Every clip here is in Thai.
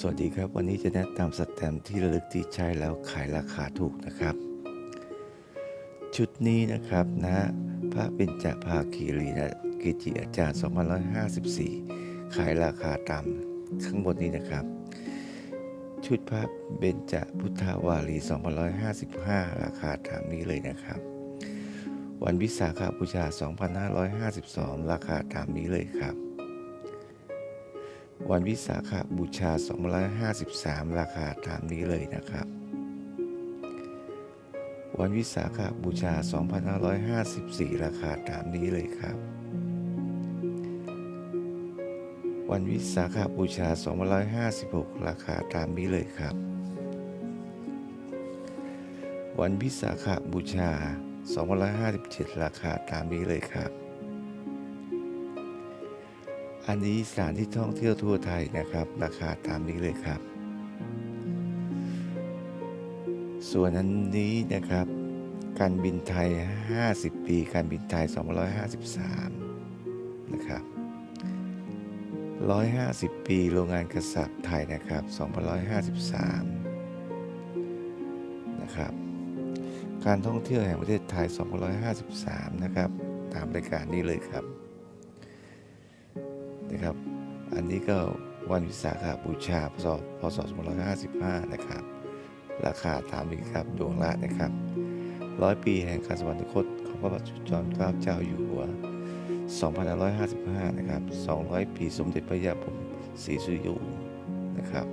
สวัสดีครับวันนี้จะแนะนำสแตมที่ระลึกที่ใช้แล้วขายราคาถูกนะครับ ชุดนี้นะครับนะพระเบญจภาคีรีนะกิจิอาจารย์ 2554 ขายราคาตามข้างบนนี้นะครับ ชุดพระเบญจพุทธาวารี 2555 ราคาตามนี้เลยนะครับ วันวิสาขบูชา 2552 ราคาตามนี้เลยครับ วันวิสาขบูชา 253 ราคาตามนี้เลยนะครับ วันวิสาขบูชา 2554 ราคาตามนี้เลยครับ วันวิสาขบูชา 256 ราคาตามนี้เลยครับ วันวิสาขบูชา 257 ราคาตามนี้เลยครับ อันนี้สถานที่ท่องเที่ยวทั่วไทยนะครับ ราคาตามนี้เลยครับ ส่วนอันนี้นะครับ การบินไทย 50 ปี การบินไทย 253 นะครับ 150 ปีโรงงานกษัตริย์ไทยนะครับ 253 นะครับ การท่องเที่ยวแห่งประเทศไทย 253 นะครับ ตามรายการนี้เลยครับ นะครับ อันนี้ก็วันวิสาขบูชาพศพศ2555 นะครับ ราคาตามนี้ครับดวงละนะครับร้อยปีแห่งการสวรรคตของพระบาทสมเด็จจอมเกล้าเจ้าอยู่หัว 2555 นะครับ 200 ปีสมเด็จพระยาผมศรีสุริยวงศ์นะครับ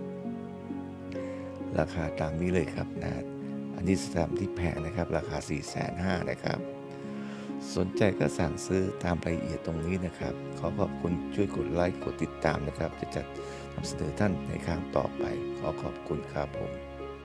ราคาตามนี้เลยครับนะ อันนี้สถานที่แพงนะครับ ราคา 4,500,000นะครับ สนใจก็สั่งซื้อตามรายละเอียดตรงนี้นะครับ ขอขอบคุณช่วยกดไลค์กดติดตามนะครับ จะจัดนำเสนอท่านในครั้งต่อไป ขอขอบคุณครับผม